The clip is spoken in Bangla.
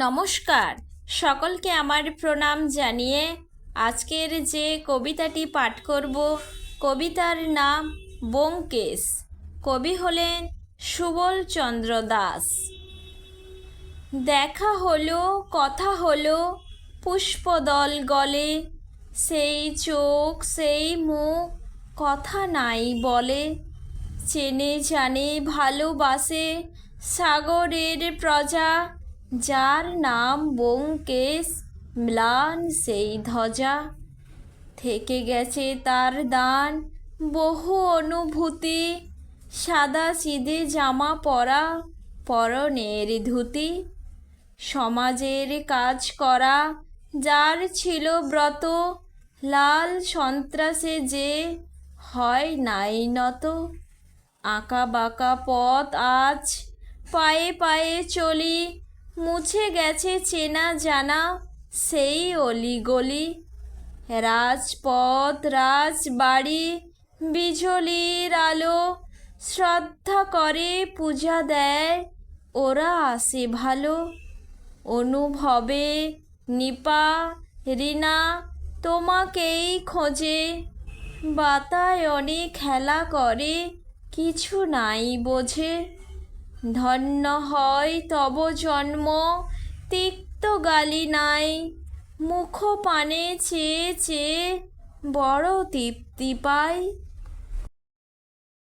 নমস্কার। সকলকে আমার প্রণাম জানিয়ে আজকের যে কবিতাটি পাঠ করব, কবিতার নাম ব্যোমকেশ কবি হলেন সুবল চন্দ্র দাস। দেখা হলো, কথা হলো, পুষ্পদল গলে। সেই চোখ, সেই মুখ, কথা নাই বলে। চেনে জানে ভালোবাসে সাগরের প্রজা। যার নাম ব্যোমকেশ ম্লান, সেই ধ্বজা। থেকে গেছে তার দান, বহু অনুভূতি। সাদা চিদে জামা পরা পরনের ধুতি সমাজের কাজ করা, যার ছিল ব্রত। লাল সন্ত্রাসে যে হয় নাই নত। আঁকা বাঁকা পথ আজ পায়ে পায়ে চলি মুছে গেছে চেনা জানা সেই অলিগলি। রাজপথ, রাজবাড়ি, বিজলির আলো শ্রদ্ধা করে পূজা দেয়, ওরা আসে ভালো। অনুভবে নিপা, রিনা তোমাকেই খোঁজে। বাতায়নে খেলা করে, কিছু নাই বোঝে। ধন্য হয় তব জন্ম তিক্ত গালি নাই। মুখ পানে চেয়ে চেয়ে বড় তৃপ্তি পাই।